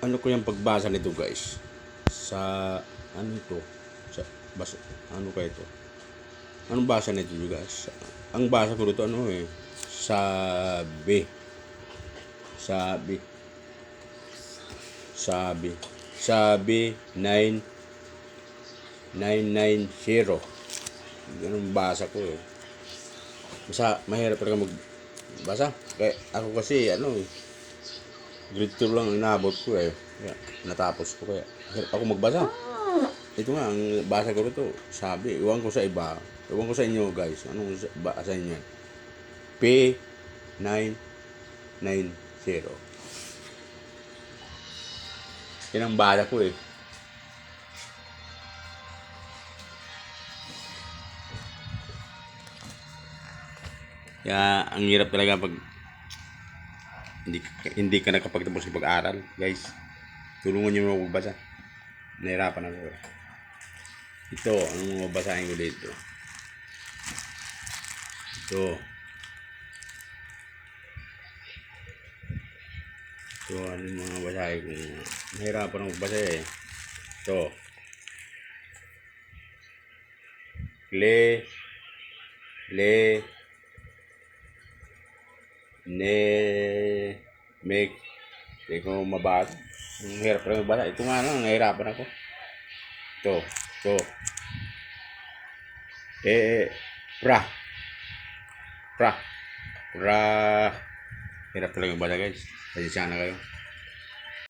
ano ko yung pagbasa nito guys? Sa ano ito sa basa ano kaya ito anong basa nito guys? Ang basa ko dito ano eh? Sabi. Sabi. Sabi. Sabi 9 990 ganun basa ko eh. Basta mahirap talaga magbasa. Kaya ako kasi ano eh grade 2 lang inabot ko eh. Kaya, natapos ko kaya. Ako magbasa. Ito nga, ang basa ko rito, sabi, iwan ko sa iba. Iwan ko sa inyo guys. Anong sa- basa niyo yan? P990. Yan ang basa ko eh. Kaya ang hirap talaga pag hindi, hindi ka nakapagtapos ng pag-aral, guys. Tulungan niyo magbasa. Nahirapan ako. Ito, ang mabasahin ko dito. Ito. Ito, ano mga basahin ko. Nahirapan ako magbasa eh. Ito. Le. Le. Ne. Make. Hindi ko mabasa. Ang hirap rin magbasa. Ito nga lang, nahirapan ako. Ito. Ito. Eh, pra. Pra. Pra. Hirap talaga magbasa guys. Pasensya na kayo.